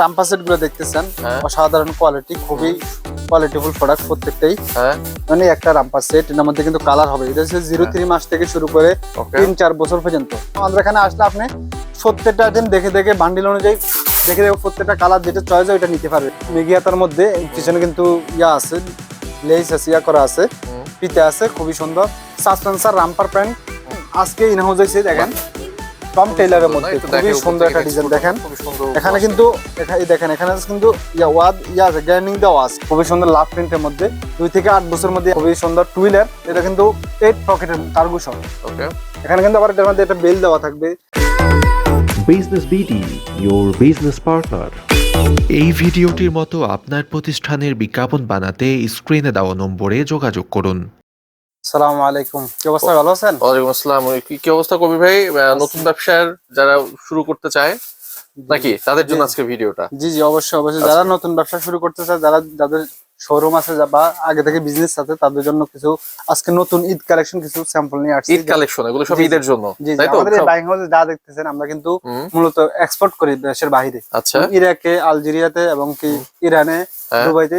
রামপা সেটগুলো দেখতেছেন হ্যাঁ। অসাধারণ কোয়ালিটি খুবই কোয়ালিটিফুল প্রোডাক্ট প্রত্যেকটাই। হ্যাঁ। মানে একটা সেট এর মধ্যে কিন্তু কালার হবে। এটা হচ্ছে জিরো থ্রি মাস থেকে শুরু করে তিন চার বছর পর্যন্ত। আমাদের এখানে আসলে আপনি প্রত্যেকটা আইটেম দেখে দেখে বান্ডিল অনুযায়ী দেখে দেখে প্রত্যেকটা কালার যেটা চয়েস হয় ওইটা নিতে পারবে মেগি হাতার মধ্যে পিছনে কিন্তু ইয়া আছে লেস আছে ইয়া করা আছে পিতে আছে খুবই সুন্দর। Suspender romper pant. আজকে ইনহাউস হয়েছে দেখেন। টম টেইলারের মধ্যে খুবই সুন্দর একটা ডিজাইন দেখেন। এখানে কিন্তু দেখেন এখানে কিন্তু ইয়া ওয়াদ ইয়া আছে গ্যান্ডিং দেওয়া আছে। খুবই সুন্দর লাভ প্রিন্টের মধ্যে। দুই থেকে আট বছরের মধ্যে খুবই সুন্দর টু হুইলার এটা কিন্তু এইট পকেটের কার্গো সহ এখানে কিন্তু আবার এটার মধ্যে একটা বেল দেওয়া থাকবে। Business BD, your business partner. এই ভিডিওটির মতো আপনার প্রতিষ্ঠানের বিজ্ঞাপন বানাতে স্ক্রিনে দেওয়া নম্বরে যোগাযোগ করুন। সালাম আলাইকুম। কি অবস্থা ভালো আছেন? ওয়ালাইকুম আসসালাম। কি কি অবস্থা কবি ভাই? নতুন ব্যবসার যারা শুরু করতে চায় নাকি? তাদের জন্য আজকে ভিডিওটা। জি জি অবশ্যই অবশ্যই। যারা নতুন ব্যবসা শুরু করতে চায় যারা যাদের শোরুম আছে বা আগে থেকে বিজনেস আছে তাদের জন্য কিছু আজকে নতুন ঈদ কালেকশন কিছু স্যাম্পল নিয়ে আসছি। ঈদ কালেকশন এগুলো সব। ঈদের জন্য জি জি। তাই তো? আমাদের বাইং হাউসে যা দেখতেছেন আমরা কিন্তু মূলত এক্সপোর্ট করি দেশের বাইরে। আচ্ছা। ইরাকে আলজেরিয়াতে এবং কি ইরানে হ্যাঁ। দুবাইতে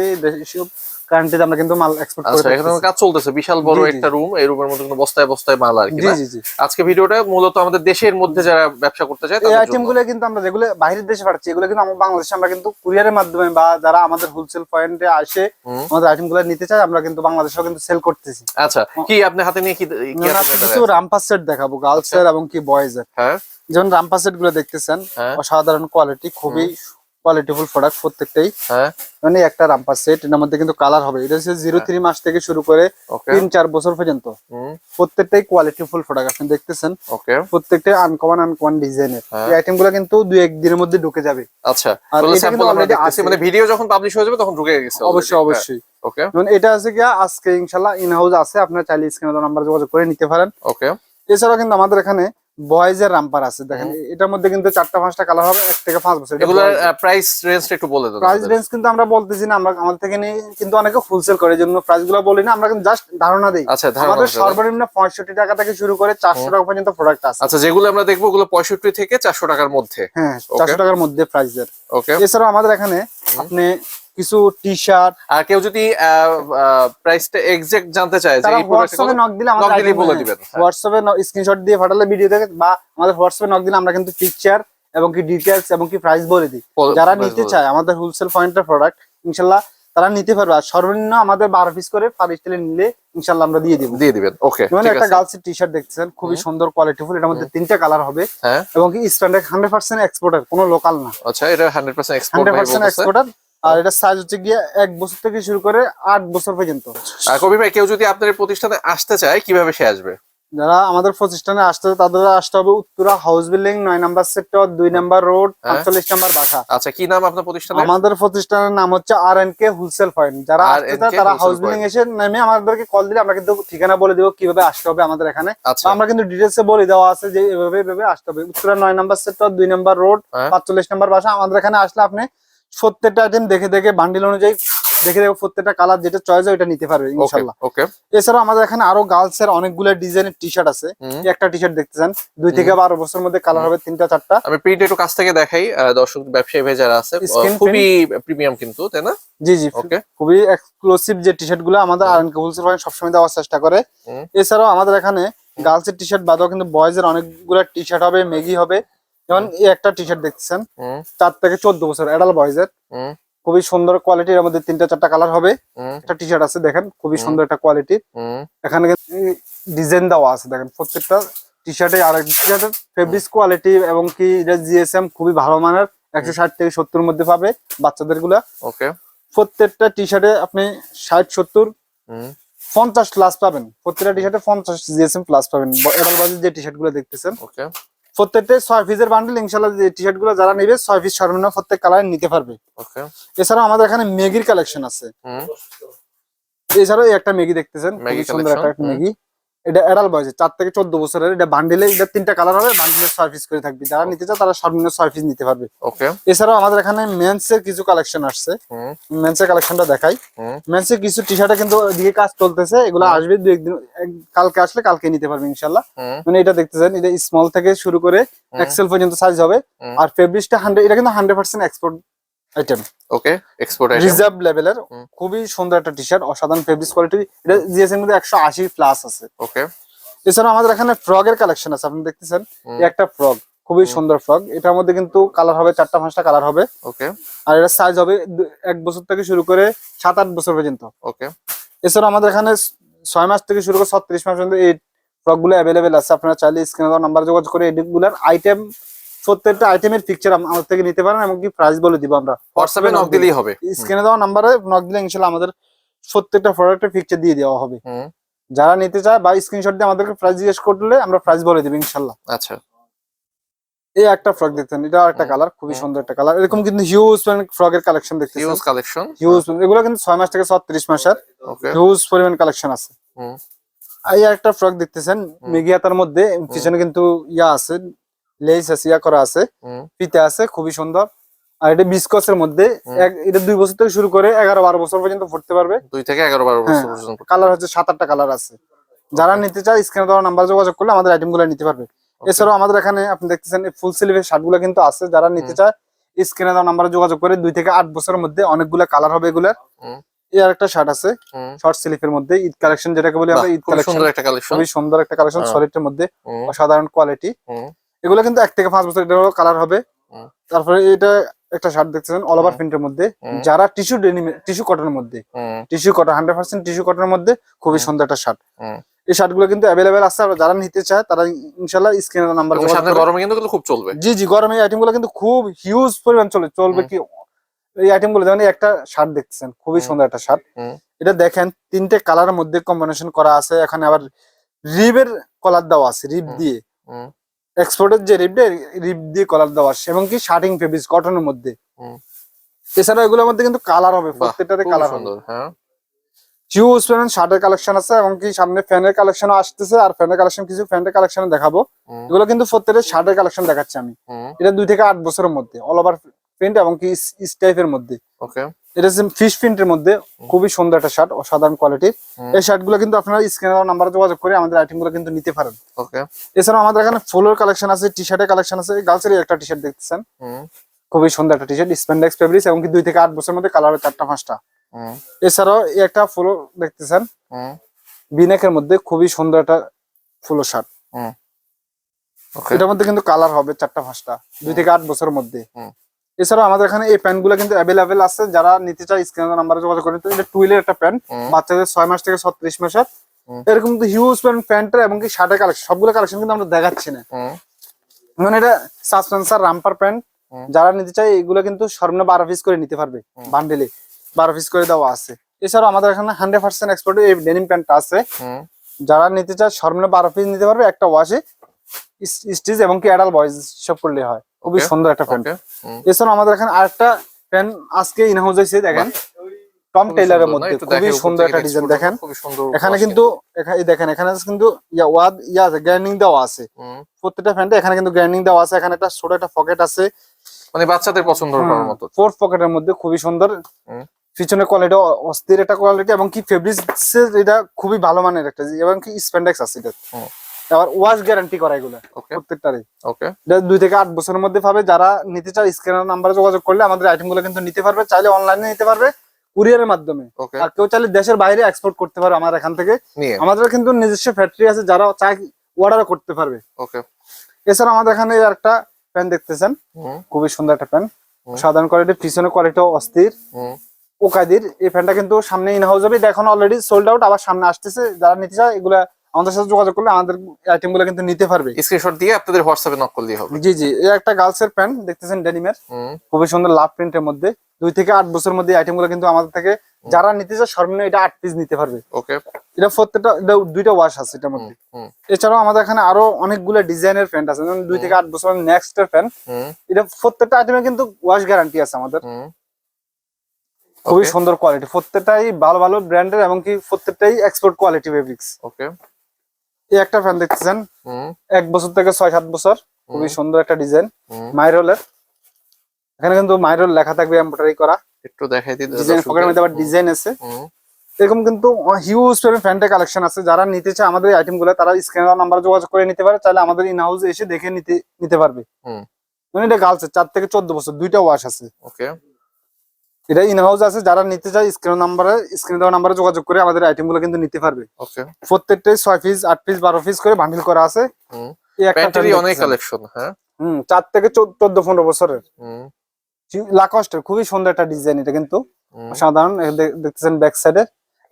কান্ট্রিতে আমরা কিন্তু মাল এক্সপোর্ট করে আচ্ছা এখানে। কাজ চলতেছে বিশাল বড়। একটা রুম এই রুমের মধ্যে বস্তায় বস্তায় মাল আর কি জি জি আজকে ভিডিওটা মূলত আমাদের দেশের মধ্যে যারা ব্যবসা করতে চায় এই তাদের আইটেম জন্য। গুলো কিন্তু আমরা যেগুলো বাইরের দেশে পাঠাচ্ছি এগুলো কিন্তু আমার বাংলাদেশে আমরা কিন্তু কুরিয়ারের মাধ্যমে বা যারা আমাদের হোলসেল পয়েন্টে আসে আমাদের আইটেমগুলো নিতে চায় আমরা কিন্তু বাংলাদেশেও কিন্তু সেল করতেছি। আচ্ছা কি আপনি হাতে নিয়ে কি কিছু রামপাস সেট দেখাবো গার্লস এর এবং কি বয়েজ এর হ্যাঁ। যেমন রামপাস সেটগুলো দেখতেছেন হ্যাঁ। অসাধারণ কোয়ালিটি খুবই কোয়ালিটিফুল প্রোডাক্ট প্রত্যেকটাই। হ্যাঁ। মানে একটা রামপাস সেট এর মধ্যে কিন্তু কালার হবে। এটা হচ্ছে জিরো থ্রি মাস থেকে শুরু করে তিন চার বছর পর্যন্ত। প্রত্যেকটাই কোয়ালিটিফুল প্রোডাক্ট আপনি দেখতেছেন? ওকে প্রত্যেকটাই আনকমন আনকমন ডিজাইনের হ্যাঁ। এই আইটেমগুলো কিন্তু দুই একদিনের মধ্যে ঢুকে যাবে। আচ্ছা। আর। মানে ভিডিও যখন পাবলিশ হয়ে যাবে তখন ঢুকে গেছে অবশ্যই অবশ্যই। ওকে যেমন এটা আছে কি আজকে ইনশাআল্লাহ ইন হাউস আছে। আপনার চাইলে স্ক্রিনে নাম্বার যোগাযোগ করে নিতে পারেন। ওকে এছাড়াও কিন্তু আমাদের এখানে বয়েজ এর রাম্পার আছে দেখেন। এটার মধ্যে কিন্তু চারটা পাঁচটা কালার হবে এক থেকে পাঁচ বছর। এগুলোর প্রাইস রেঞ্জটা একটু বলে দেন প্রাইস রেঞ্জ কিন্তু আমরা বলতেছি না আমরা আমাদের থেকে নিয়ে কিন্তু অনেকে হোলসেল করে জন্য প্রাইসগুলো বলি না আমরা কিন্তু জাস্ট ধারণা দিই। আচ্ছা আমাদের সর্বনিম্ন পঁয়ষট্টি টাকা থেকে শুরু করে চারশো টাকা পর্যন্ত প্রোডাক্ট আছে। আচ্ছা যেগুলো আমরা দেখব ওগুলো পঁয়ষট্টি থেকে চারশো টাকার মধ্যে। হ্যাঁ চারশো টাকার মধ্যে প্রাইসের ওকে এছাড়াও আমাদের এখানে আপনি কিছু টি শার্ট আর কেউ যদি প্রাইসটা এক্সাক্ট জানতে চায় যে এই প্রোডাক্টটা হোয়াটসঅ্যাপে নক দিলে knock দিলেই বলে আমাদের দিবেন, হ্যাঁ। হোয়াটসঅ্যাপে স্ক্রিনশট দিয়ে পাঠালে ভিডিও থেকে বা আমাদের হোয়াটসঅ্যাপে নক দিলে আমরা কিন্তু পিকচার এবং কি ডিটেলস এবং কি প্রাইস বলে দিই। যারা নিতে চায় আমাদের হোলসেল পয়েন্টের প্রোডাক্ট ইনশাল্লাহ তারা নিতে পারবে। আর সর্বনিম্ন আমাদের বারো পিস করে পার স্টাইলে নিলে ইনশাল্লাহ আমরা দিয়ে দিব। দিয়ে দিবেন। ওকে ঠিক একটা গার্লস টি শার্ট দেখছেন খুবই সুন্দর কোয়ালিটিফুল এটার মধ্যে তিনটা কালার হবে। হ্যাঁ। এবং কি স্ট্যান্ডার্ড হান্ড্রেড পার্সেন্ট এক্সপোর্টার কোনো লোকাল না। আচ্ছা এটা হান্ড্রেড পার্সেন্ট এক্সপোর্টার আর এটা সাইজ হচ্ছে গিয়ে এক বছর থেকে শুরু করে আট বছর পর্যন্ত। কবি ভাই কেউ যদি আপনার প্রতিষ্ঠানে আসতে চায় কীভাবে সে আসবে? যারা আমাদের প্রতিষ্ঠানে আসতে তাদের আসতে হবে উত্তরা হাউস বিল্ডিং নয় নাম্বার সেক্টর দুই নাম্বার রোড হ্যাঁ। পাঁচচল্লিশ নাম্বার বাসা। আচ্ছা কি নাম আপনার প্রতিষ্ঠানে আমাদের প্রতিষ্ঠানের নাম হচ্ছে R N K wholesale point যারা তারা হাউস বিল্ডিং এসে নেমে আমাদেরকে কল দিলে আমরা কিন্তু ঠিকানা বলে দেবো কীভাবে আসতে হবে আমাদের এখানে। আচ্ছা। আমরা কিন্তু ডিটেলস এ বলে দেওয়া আছে যে এভাবে এভাবে আসতে হবে। উত্তরা নয় নাম্বার সেক্টর দুই নাম্বার রোড। পাঁচচল্লিশ নাম্বার বাসা। আমাদের এখানে আসলে আপনি প্রত্যেকটা আইটেম দেখে দেখে বান্ডিল অনুযায়ী দেখে দেখে প্রত্যেকটা কালার যেটা চয়েস ওইটা নিতে পারবে ইনশাল্লাহ ওকে এছাড়াও আমাদের এখানে আরও গার্লস এর অনেকগুলো ডিজাইনের টি শার্ট আছে। একটা টি শার্ট দেখতে চান দুই থেকে বারো বছরের মধ্যে কালার হবে তিনটা চারটা। আমি প্রিন্ট একটু কাছ থেকে দেখাই দর্শক ব্যবসায়ী ভাই যারা আছে খুবই প্রিমিয়াম কিন্তু তাই না? জি জি ওকে খুবই এক্সক্লুসিভ যে টি শার্টগুলো আমাদের আর হোলসেল পয়েন্ট সবসময় দেওয়ার চেষ্টা করে। এছাড়াও আমাদের এখানে গার্লস এর টি শার্ট বাদেও কিন্তু বয়েজ এর অনেকগুলো টি শার্ট হবে মেগি হবে যেমন একটা টি শার্ট দেখছেন চার থেকে চোদ্দ বছর এডাল বয়েজ এর। হুম। খুবই সুন্দর কোয়ালিটির মধ্যে তিনটা চারটা কালার হবে। একটা টি শার্ট আছে দেখেন খুবই সুন্দর একটা কোয়ালিটির এখানে ডিজাইন দেওয়া আছে দেখেন প্রত্যেকটা টি শার্টে আর টি শার্টের ফেব্রিক্স কোয়ালিটি এবং কি এটা জিএসএম খুবই ভালো মানের একশো ষাট থেকে সত্তর মধ্যে পাবে বাচ্চাদেরগুলা ওকে প্রত্যেকটা টি শার্টে আপনি ষাট সত্তর পঞ্চাশ প্লাস পাবেন। প্রত্যেকটা টি শার্টে পঞ্চাশ জিএসএম প্লাস পাবেন। এবার বাজে যে টি শার্টগুলো দেখতেছেন ওকে প্রত্যেকটা ছয় পিসের বান্ডেল ইনশাল্লাহ যে টি শার্টগুলো যারা নেবে ছয় পিস সর্বনিম্ন প্রত্যেক কালার নিতে পারবে। এছাড়াও আমাদের এখানে মেগির কালেকশন আছে। এছাড়াও একটা মেগি দেখতেছেন মেগি সুন্দর একটা মেগি এটা এডাল বয়সে চার থেকে চোদ্দ বছরের এটা বান্ডিলে এটা তিনটা কালার হবে বান্ডিলের ছয় পিস করে থাকবে। যারা নিতে চায় তারা সর্বনিম্ন পিস নিতে পারবে। ওকে এছাড়াও আমাদের এখানে মেন্স এর কিছু কালেকশন আসছে। মেন্স এর কালেকশনটা দেখাই। মেন্স এর কিছু টি শার্টে কিন্তু ওইদিকে কাজ চলতেছে এগুলো আসবে দু একদিন কালকে আসলে কালকে নিতে পারবে ইনশাল্লাহ মানে এটা দেখতেছেন এটা স্মল থেকে শুরু করে এক্সেল পর্যন্ত সাইজ হবে। আর ফেব্রিক্সটা হান্ড্রেড এটা কিন্তু hundred percent export item okay export item reserve লেভেলের খুবই সুন্দর একটা টি শার্ট অসাধারণ ফেব্রিক্স কোয়ালিটি এটা জিএসএম মধ্যে একশো আশি প্লাস আছে। ওকে এছাড়া আমাদের এখানে ফ্রগের কালেকশন আছে আপনি দেখতেছেন? এই একটা ফ্রগ খুবই সুন্দর ফ্রগ এটার মধ্যে কিন্তু কালার হবে চারটা পাঁচটা কালার হবে। ওকে আর এটা সাইজ হবে এক বছর থেকে শুরু করে সাত আট বছর পর্যন্ত। ওকে এছাড়া আমাদের এখানে ছয় মাস থেকে শুরু করে ছত্রিশ মাস পর্যন্ত এই ফ্রকগুলো অ্যাভেলেবেল আছে। আপনারা চাইলে স্ক্রিনে দেওয়া নাম্বার যোগাযোগ করে এগুলার আইটেম প্রত্যেকটা আইটেমের পিকচার আমাদের থেকে নিতে পারেন এমনকি প্রাইস বলে দিব আমরা। হোয়াটসঅ্যাপে নক দিলেই হবে। স্ক্রিনে দেওয়া নাম্বারে নক দিলে ইনশাল্লাহ আমাদের প্রত্যেকটা প্রোডাক্টের পিকচার দিয়ে দেওয়া হবে। যারা নিতে চায় বা স্ক্রিনশট দিয়ে আমাদেরকে প্রাইস জিজ্ঞেস করলে আমরা প্রাইস বলে দিব ইনশাল্লাহ। আচ্ছা। এই একটা ফ্রক দেখতেন এটা একটা কালার খুবই সুন্দর একটা কালার এরকম কিন্তু হিউজ ফ্রকের কালেকশন দেখতেছেন। হিউজ কালেকশন হিউজ এগুলো কিন্তু ছয় মাস থেকে ছত্রিশ মাসের ওকে হিউজ পরিমাণ কালেকশন আছে। এই একটা ফ্রক দেখতেছেন মেগিয়াতার মধ্যে পিছনে কিন্তু ইয়া আছে লেস ইয়া করা আছে। ফিতে আছে খুবই সুন্দর। আর এটা বিস্কসের মধ্যে এটা দুই বছর থেকে শুরু করে এগারো বারো বছর পর্যন্ত পড়তে পারবে। দুই থেকে এগারো বারো হ্যাঁ। বছর পর্যন্ত কালার হচ্ছে সাত আটটা কালার আছে। যারা নিতে চায় স্ক্রিনে দেওয়া নাম্বার যোগাযোগ করলে আমাদের আইটেমগুলো নিতে পারবে। এছাড়াও আমাদের এখানে আপনি দেখতেছেন ফুল স্লিভের শার্টগুলো কিন্তু আছে। যারা নিতে চায় স্ক্রিনে দেওয়া নাম্বারে যোগাযোগ করে দুই থেকে আট বছরের মধ্যে অনেকগুলো কালার হবে এগুলার। আর একটা শার্ট আছে শর্ট স্লিভের মধ্যে ঈদ কালেকশন যেটাকে বলি আমরা ঈদ কালেকশন সুন্দর একটা কালেকশন খুবই সুন্দর একটা কালেকশন হ্যাঁ। সলিড এর মধ্যে অসাধারণ কোয়ালিটি এগুলো কিন্তু এক থেকে পাঁচ বছর এটারও কালার হবে। তারপরে এটা একটা শার্ট দেখতেছেন অল ওভার প্রিন্টের মধ্যে। যারা টিস্যু ডেনিম টিস্যু কটনের মধ্যে। Tissue cotton hundred percent tissue কটনের মধ্যে খুবই সুন্দর একটা শার্ট। এই শার্টগুলো কিন্তু অ্যাভেলেবেল আছে আর যারা নিতে চায় তারা ইনশাল্লাহ স্ক্রিনের নাম্বার গরমে কিন্তু খুব চলবে। জি জি গরমে এই আইটেমগুলো কিন্তু খুব হিউজ পরিমাণ চলে চলবে কি? এই আইটেমগুলো যেমন একটা শার্ট দেখতেছেন খুবই সুন্দর একটা শার্ট এটা দেখেন তিনটে কালারের মধ্যে কম্বিনেশন করা আছে এখানে আবার রিবের কলার দেওয়া আছে রিব দিয়ে। এক্সপোর্টের যে রিবটা রিপ দিয়ে কলার দেওয়া আছে এবং কি শার্টিং ফেব্রিক্স কটনের মধ্যে। এছাড়া এগুলোর মধ্যে কিন্তু কালার হবে প্রত্যেকটাতে কালার হবে। হ্যাঁ। হিউজ পরিমাণ শার্টের কালেকশন আছে এবং কি সামনে ফ্যানের কালেকশনও আসতেছে আর ফ্যানের কালেকশন কিছু ফ্যানের কালেকশন দেখাবো। এগুলো কিন্তু প্রত্যেকটা শার্টের কালেকশন দেখাচ্ছি আমি। এটা দুই থেকে আট বছরের মধ্যে অল ওভার প্রিন্ট এবং কি টাইপের মধ্যে। ওকে। এটা ফিশ প্রিন্টের মধ্যে খুবই সুন্দর একটা শার্ট অসাধারণ কোয়ালিটির হুম। এই কিন্তু আপনারা স্ক্রিনে নাম্বারে যোগাযোগ করে আমাদের কিন্তু নিতে পারেন। ওকে। আমাদের এখানে ফুলের কালেকশন আছে টি শার্টের কালেকশন আছে গার্লসের একটা টি শার্ট দেখতেছেন খুবই সুন্দর একটা টি শার্ট স্প্যান্ডেক্স ফেব্রিক্স এবং দুই থেকে আট বছরের মধ্যে কালার চারটা পাঁচটা। এছাড়াও একটা ফুলো দেখতেছেন বিনেকের মধ্যে খুবই সুন্দর একটা ফুলো শার্ট ওকে। এটার মধ্যে কিন্তু কালার হবে চারটা পাঁচটা দুই থেকে আট বছরের মধ্যে। এছাড়াও আমাদের এখানে এই প্যান্টগুলো কিন্তু অ্যাভেলেবেল আছে। যারা নিতে চায় স্ক্রিনের নাম্বারে যোগাযোগ করে এটা টুইলের একটা প্যান্ট। বাচ্চাদের ছয় মাস থেকে ছত্রিশ মাসের। এরকম কিন্তু হিউজ প্যান্ট প্যান্টের এবং কি শার্টের কালেকশন সবগুলো কালেকশন কিন্তু আমরা দেখাচ্ছি না। মানে এটা সাসপেন্সার রাম্পার প্যান্ট। যারা নিতে চায় এগুলো কিন্তু সর্বনিম্ন বারো পিস করে নিতে পারবে। বান্ডেলে বারো পিস করে দেওয়া আছে। এছাড়াও আমাদের এখানে হান্ড্রেড পার্সেন্ট এক্সপোর্ট এই ডেনিম প্যান্টটা আছে। যারা নিতে চায় সর্বনিম্ন বারো পিস নিতে পারবে। একটা ওয়াশে স্টিচ এবং কি অ্যাডাল বয়েজ সব করলে হয়। খুবই সুন্দর একটা হুম। এছাড়াও আমাদের এখানে আরেকটা প্যান্ট আজকে ইনহাউস হয়েছে দেখেন। টম টেইলারের মধ্যে খুবই সুন্দর একটা ডিজাইন দেখেন। এখানে কিন্তু দেখেন এখানে কিন্তু ইয়া ওয়াদ ইয়া আছে গ্র্যান্ডিং দেওয়া আছে। প্রত্যেকটা প্যান্টে এখানে কিন্তু গ্র্যান্ডিং দেওয়া আছে এখানে একটা ছোট একটা পকেট আছে। মানে বাচ্চাদের পছন্দ করার মতো। ফোর্থ পকেটের মধ্যে খুবই সুন্দর। পিছনে কোয়ালিটি অস্থির একটা কোয়ালিটি এবং কি ফেব্রিক্স এটা খুবই ভালো মানের একটা এবং কি স্প্যান্ডেক্স আছে এটা। আবার ওয়াশ গ্যারান্টি করা এগুলো ওকে প্রত্যেকটারই। ওকে দুই থেকে আট বছরের মধ্যে পাবে। যারা নিতে চায় স্ক্যানার নাম্বারে যোগাযোগ করলে আমাদের আইটেমগুলো কিন্তু নিতে পারবে চাইলে অনলাইনে নিতে পারবে কুরিয়ারের মাধ্যমে। আর কেউ চাইলে দেশের বাইরে এক্সপোর্ট করতে পারবে আমার এখান থেকে। আমাদের কিন্তু নিজস্ব ফ্যাক্টরি আছে যারা চায় অর্ডারও করতে পারবে। ওকে এছাড়া আমাদের এখানে একটা প্যান্ট দেখতেছেন। খুবই সুন্দর একটা প্যান্ট হুম। সাধারণ কোয়ালিটির পিছনে কোয়ালিটিও অস্থির। ওকাদির এই প্যান্টটা কিন্তু সামনে ইন হাউস হবে। এটা এখন অলরেডি সোল্ড আউট আবার সামনে আসতেছে। যারা নিতে চায় এগুলা আমাদের সাথে যোগাযোগ করলে আমাদের আইটেমগুলো কিন্তু নিতে পারবে। স্ক্রিনশট দিয়ে আপনাদের হোয়াটসঅ্যাপে নক করলেই হবে। জি জি এই একটা গার্লসের প্যান্ট দেখতেছেন ডেনিমের খুবই সুন্দর লাভ প্রিন্টের মধ্যে। দুই থেকে আট বছরের মধ্যে আইটেমগুলো কিন্তু আমাদের থেকে যারা নিতে চায় সর্বনিম্ন এটা আট পিস নিতে পারবে। ওকে এটা প্রত্যেকটা এটা দুইটা ওয়াশ আছে এটার মধ্যে। এছাড়াও আমাদের এখানে আরও অনেকগুলো ডিজাইনের প্যান্ট আছে। যেমন দুই থেকে আট বছর নেক্সট এর প্যান্ট এটা প্রত্যেকটা আইটেমে কিন্তু ওয়াশ গ্যারান্টি আছে আমাদের। খুবই সুন্দর কোয়ালিটি প্রত্যেকটাই ভালো ভালো ব্র্যান্ডের এবং কি প্রত্যেকটাই এক্সপোর্ট কোয়ালিটি ফেব্রিক্স ওকে এই একটা ফ্যান দেখতেছেন? এক বছর থেকে ছয় সাত বছর। খুবই সুন্দর একটা ডিজাইন মাইরোলের। এখানে কিন্তু মাইরোল লেখা থাকবে এমব্রয়ডারি করা। একটু দেখাই দিই ডিজাইন পকেটের মধ্যে আবার ডিজাইন আছে। এরকম কিন্তু হিউজ প্যান্টের কালেকশন আছে। যারা নিতে চায় আমাদের আইটেমগুলো তারা স্ক্রিনের নাম্বার যোগাযোগ করে নিতে পারে। চাইলে আমাদের ইন হাউস এসে দেখে নিতে নিতে পারবে। হুম। মানে এটা গার্লস চার থেকে চোদ্দ বছর দুইটা ওয়াশ আছে। ওকে এটা ইন হাউস আছে যারা নিতে চায় স্ক্রিন নাম্বারে স্ক্রিন দেওয়া নাম্বারে যোগাযোগ করে আমাদের আইটেমগুলো কিন্তু নিতে পারবে। ওকে প্রত্যেকটাই ছয় পিস আট পিস বারো পিস করে বান্ডিল করা আছে। প্যান্টেরই অনেক কালেকশন হ্যাঁ? হুম চার থেকে চোদ্দ পনেরো বছরের। লাকস্টের খুবই সুন্দর একটা ডিজাইন এটা কিন্তু। সাধারণ দেখতেছেন ব্যাক সাইডে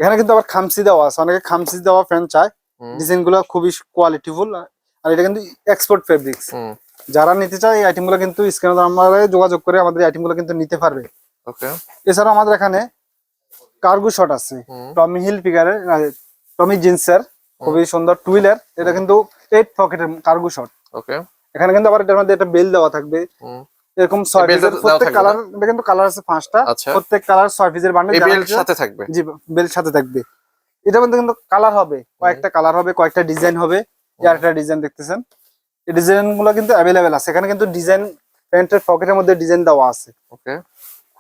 এখানে কিন্তু আবার খামসি দেওয়া আছে অনেকে খামসি দেওয়া ফ্যান চায়। ডিজাইনগুলো খুবই কোয়ালিটিফুল আর এটা কিন্তু এক্সপোর্ট ফেব্রিক্স যারা নিতে চায় এই আইটেমগুলো কিন্তু স্ক্রিন নাম্বারে যোগাযোগ করে আমাদের আইটেমগুলো কিন্তু নিতে পারবে। ওকে। এছাড়াও আমাদের এখানে কার্গো শট আছে। টমি হিল ফিগারের টমি জিন্সের খুবই সুন্দর টুইলার এটা কিন্তু এইট পকেটের কার্গো শট ওকে। এখানে কিন্তু আবার এটার মধ্যে একটা বেল দেওয়া থাকবে। এরকম ছয় পিসের প্রত্যেক কালার এটা কিন্তু কালার আছে পাঁচটা। আচ্ছা। প্রত্যেক কালার ছয় পিসের বান্ডেল বেল্ট সাথে থাকবে? জি বেল সাথে থাকবে। এটার মধ্যে কিন্তু কালার হবে কয়েকটা কালার হবে কয়েকটা ডিজাইন হবে। এই আরেকটা ডিজাইন দেখতেছেন। এই ডিজাইনগুলো কিন্তু অ্যাভেলেবেল আছে। এখানে কিন্তু ডিজাইন প্যান্টের পকেটের মধ্যে ডিজাইন দেওয়া আছে। ওকে।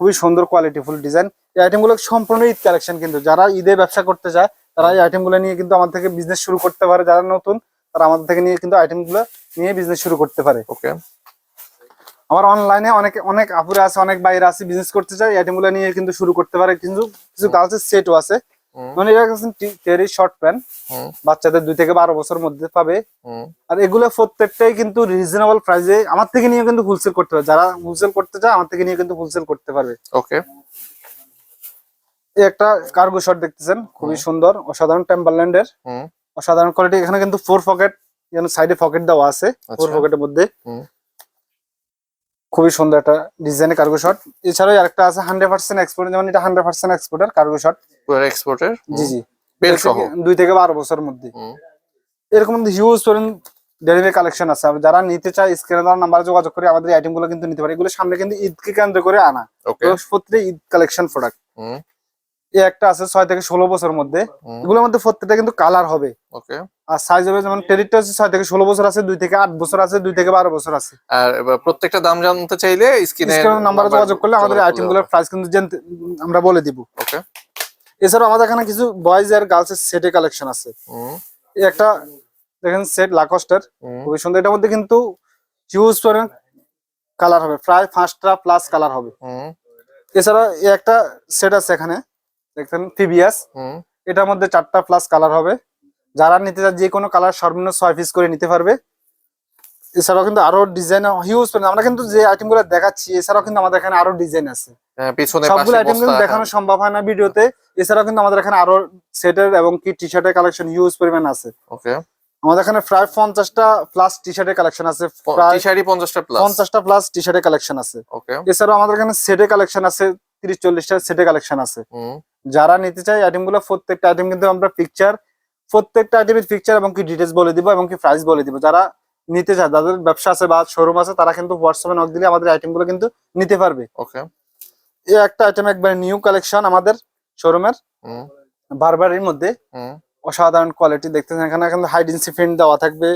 খুবই সুন্দর কোয়ালিটিফুল ডিজাইন এই আইটেমগুলো সম্পূর্ণ ঈদ কালেকশন কিন্তু। যারা ঈদে ব্যবসা করতে চায় তারা এই আইটেমগুলো নিয়ে কিন্তু আমাদের থেকে বিজনেস শুরু করতে পারে। যারা নতুন তারা আমাদের থেকে নিয়ে কিন্তু আইটেমগুলো নিয়ে বিজনেস শুরু করতে পারে। ওকে আমার অনলাইনে অনেক অনেক আপুরে আছে অনেক বাইরে আছে বিজনেস করতে চায়। আইটেমগুলো নিয়ে কিন্তু শুরু করতে পারে। কিন্তু কিছু গার্লসের সেটও আছে। মানে এটা টেরি শর্ট প্যান্ট বাচ্চাদের দুই থেকে বারো বছর মধ্যে পাবে। আর এগুলো প্রত্যেকটাই কিন্তু রিজনেবল প্রাইসে আমার থেকে নিয়ে কিন্তু হোলসেল করতে যারা হোলসেল করতে চায় আমার থেকে নিয়ে কিন্তু হোলসেল করতে পারবে। ওকে একটা কার্গো শর্ট দেখতেছেন খুবই সুন্দর অসাধারণ টেম্পারল্যান্ডের অসাধারণ কোয়ালিটি এখানে কিন্তু ফোর পকেট সাইডে পকেট দেওয়া আছে ফোর আচ্ছা। পকেটের মধ্যে। খুবই সুন্দর একটা ডিজাইনের কার্গো শর্ট এছাড়াও আরেকটা আছে হান্ড্রেড পার্সেন্ট এক্সপোর্ট যেমন এটা হান্ড্রেড পার্সেন্ট এক্সপোর্টের কার্গো শর্ট পুরো এক্সপোর্টের জি জি। দুই থেকে বারো বছরের মধ্যে। এরকম হিউজ ডেলিভারি কালেকশন আছে। যারা নিতে চায় স্ক্রিনে দেওয়ার নাম্বারে যোগাযোগ করে আমাদের আইটেমগুলো কিন্তু নিতে পারে। এগুলো সামনে কিন্তু ঈদকে কেন্দ্র করে আনা। প্রত্যেকটা ঈদ কালেকশন প্রোডাক্ট এই একটা আছে ছয় থেকে ষোলো বছরের মধ্যে। এগুলোর মধ্যে প্রত্যেকটা কিন্তু কালার হবে। ওকে। আর সাইজ হবে যেমন টেরিটটা আছে ছয় থেকে ষোলো বছর আছে দুই থেকে আট বছর আছে দুই থেকে বারো বছর আছে। আর প্রত্যেকটা দাম জানতে চাইলে স্ক্রিনে নাম্বারে যোগাযোগ করলে আমাদের আইটেমগুলোর প্রাইস কিন্তু আমরা বলে দিব। ওকে। এছাড়াও আমাদের এখানে কিছু বয়েজ আর গার্লস এর সেটে কালেকশন আছে। এই একটা দেখেন সেট লাকস্টের খুবই সুন্দর। এটার মধ্যে কিন্তু হিউজ পরিমাণ কালার হবে। প্রায় পাঁচটা প্লাস কালার হবে। এছাড়া একটা সেট আছে এখানে। পিবিএস হুম। এটার মধ্যে চারটা প্লাস কালার হবে। যারা নিতে চায় যে কোনো কালার সর্বনিম্ন ছয় পিস করে নিতে পারবে। এছাড়াও কিন্তু আরও ডিজাইন হিউজ আমরা কিন্তু যে আইটেমগুলো দেখাচ্ছি এছাড়াও কিন্তু আমাদের এখানে আরও ডিজাইন আছে। হ্যাঁ, সবগুলো আইটেম কিন্তু দেখানো সম্ভব হয় না ভিডিওতে। এছাড়াও কিন্তু আমাদের এখানে আরও সেটের এবং কি টি শার্টের কালেকশন হিউজ পরিমাণ আছে। ওকে আমাদের এখানে প্রায় পঞ্চাশটা প্লাস টি শার্টের কালেকশন আছে। পঞ্চাশটা প্লাস টি শার্টের কালেকশন আছে। ওকে এছাড়াও আমাদের এখানে সেটের কালেকশন আছে তিরিশ চল্লিশটা সেটের কালেকশন আছে। যারা নিতে চায় আইটেমগুলো প্রত্যেকটা আইটেম কিন্তু আমরা পিকচার প্রত্যেকটা আইটেমের পিকচার এবং কি ডিটেলস বলে দিব এবং কি প্রাইস বলে দিব। যারা নিতে চায় যাদের ব্যবসা আছে বা শোরুম আছে তারা কিন্তু হোয়াটসঅ্যাপে নক দিলে আমাদের আইটেমগুলো কিন্তু নিতে পারবে। ওকে। এই একটা আইটেম একবার নিউ কালেকশন আমাদের শোরুমের বারবারির মধ্যে অসাধারণ কোয়ালিটি দেখতেছেন। এখানে কিন্তু হাইডেন্সি ফিন দেওয়া থাকবে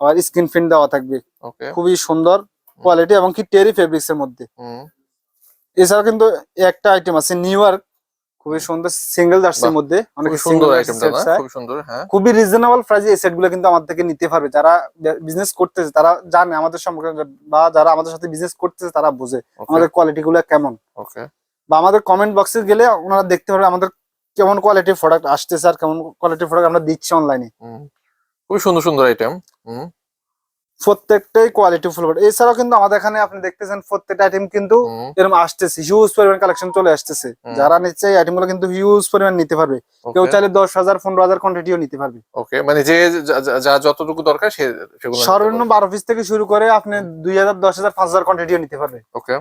আবার স্ক্রিন ফিন দেওয়া থাকবে। ওকে। খুবই সুন্দর কোয়ালিটি এবং কি টেরি ফেব্রিক্স এর মধ্যে। হুম এছাড়াও কিন্তু একটা আইটেম আছে নিউ ইয়র্ক খুবই সুন্দর সিঙ্গেল জার্সির মধ্যে অনেক সুন্দর আইটেমটা খুব সুন্দর হ্যাঁ। খুবই রিজনেবল প্রাইসে এই সেটগুলো কিন্তু আমাদের থেকে নিতে পারবে। যারা বিজনেস করতেছে তারা জানে আমাদের সম্পর্কে বা যারা আমাদের সাথে বিজনেস করতেছে তারা বোঝে আমাদের কোয়ালিটি গুলো কেমন। ওকে বা আমাদের কমেন্ট বক্সে গেলে ওনারা দেখতে পারবে আমাদের কেমন কোয়ালিটির প্রোডাক্ট আসতেছে আর কেমন কোয়ালিটির প্রোডাক্ট আমরা দিচ্ছি অনলাইনে হুম। খুব সুন্দর সুন্দর আইটেম হুম। প্রত্যেকটাই কোয়ালিটি ফুল এছাড়াও কিন্তু আমাদের এখানে আপনি দেখতেছেন প্রত্যেকটা আইটেম কিন্তু এরকম আসতেছে হিউজ পরিমাণ কালেকশন চলে আসতেছে। যারা নিচ্ছে এই আইটেমগুলো কিন্তু হিউজ পরিমাণ নিতে পারবে। কেউ চাইলে দশ হাজার পনেরো হাজার কোয়ান্টিটিও নিতে পারবে। ওকে মানে যে যা- যতটুকু দরকার সে সর্বনিম্ন বারো পিস থেকে শুরু করে আপনি দুই হাজার দশ হাজার পাঁচ হাজার কোয়ান্টিটিও নিতে পারবে। ওকে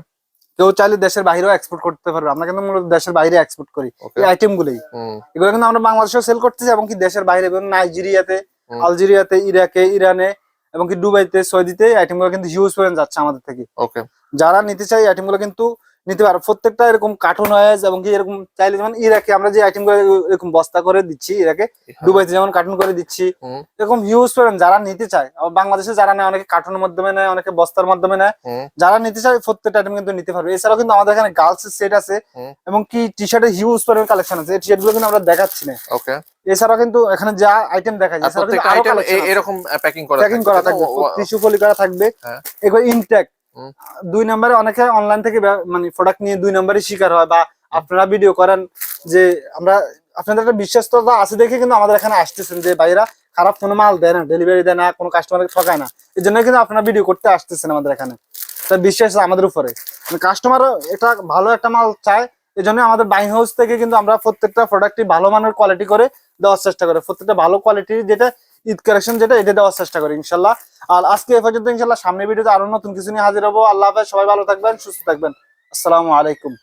কেউ চাইলে দেশের বাইরেও এক্সপোর্ট করতে পারবে। আমরা কিন্তু মূলত দেশের বাইরে এক্সপোর্ট করি এই আইটেম গুলোই। এগুলো কিন্তু আমরা বাংলাদেশেও সেল করতেছি এবং কি দেশের বাইরে নাইজেরিয়াতে আলজেরিয়াতে ইরাকে ইরানে এবং কি দুবাইতে সৌদিতে এই আইটেমগুলো কিন্তু ইউজ পরিমাণ যাচ্ছে আমাদের থেকে। ওকে যারা নিতে চাই আইটেমগুলো কিন্তু নিতে পারো। প্রত্যেকটা এরকম কার্টুন ওয়াইজ এবং কি এরকম চাইলে যেমন ইরাকে আমরা যে আইটেমগুলো এরকম বস্তা করে দিচ্ছি ইরাকে দুবাইতে যেমন কার্টুন করে দিচ্ছি এরকম হিউজ পরিমাণ যারা নিতে চায় বাংলাদেশে যারা নেয় অনেকে কার্টুনের মাধ্যমে নেয় অনেকে বস্তার মাধ্যমে নেয় যারা নিতে চায় প্রত্যেকটা আইটেম কিন্তু নিতে পারবে। এছাড়াও কিন্তু আমাদের এখানে গার্লস সেট আছে এবং কি টি শার্টের হিউজ পরিমাণ কালেকশন আছে। এই টি শার্টগুলো কিন্তু আমরা দেখাচ্ছি না। ওকে এছাড়াও কিন্তু এখানে যা আইটেম দেখা যায় এরকম প্যাকিং করা প্যাকিং করা থাকবে টিস্যু পলি করা থাকবে হ্যাঁ। ইনটেক হুম। দুই নম্বরে অনেকে অনলাইন থেকে মানে প্রোডাক্ট নিয়ে দুই নম্বরে শিকার হয় বা আপনারা ভিডিও করেন যে আমরা, আপনাদের একটা বিশ্বস্ততা আছে দেখে কিন্তু আমাদের এখানে আসতেছেন যে ভাইরা খারাপ কোনো মাল দেয় না ডেলিভারি দেয় না, কোনো কাস্টমারকে ঠকায় না। এই জন্য কিন্তু আপনারা ভিডিও করতে আসতেছেন আমাদের এখানে। তার বিশ্বাস আমাদের উপরে। কাস্টমারও এটা ভালো একটা মাল চায়, এই জন্য আমাদের বাইং হাউস থেকে কিন্তু আমরা প্রত্যেকটা প্রোডাক্টই ভালো মানের কোয়ালিটি করে দেওয়ার চেষ্টা করি। প্রত্যেকটা ভালো কোয়ালিটির যেটা ঈদ কালেকশন যেটা, এটা দেওয়ার চেষ্টা করি ইনশাল্লাহ। আর আজকে এ পর্যন্ত ইনশাল্লাহ সামনে ভিডিওতে আরও নতুন কিছু নিয়ে হাজির হব। আল্লাহ হাফেজ, সবাই ভালো থাকবেন, সুস্থ থাকবেন। আসসালামু আলাইকুম।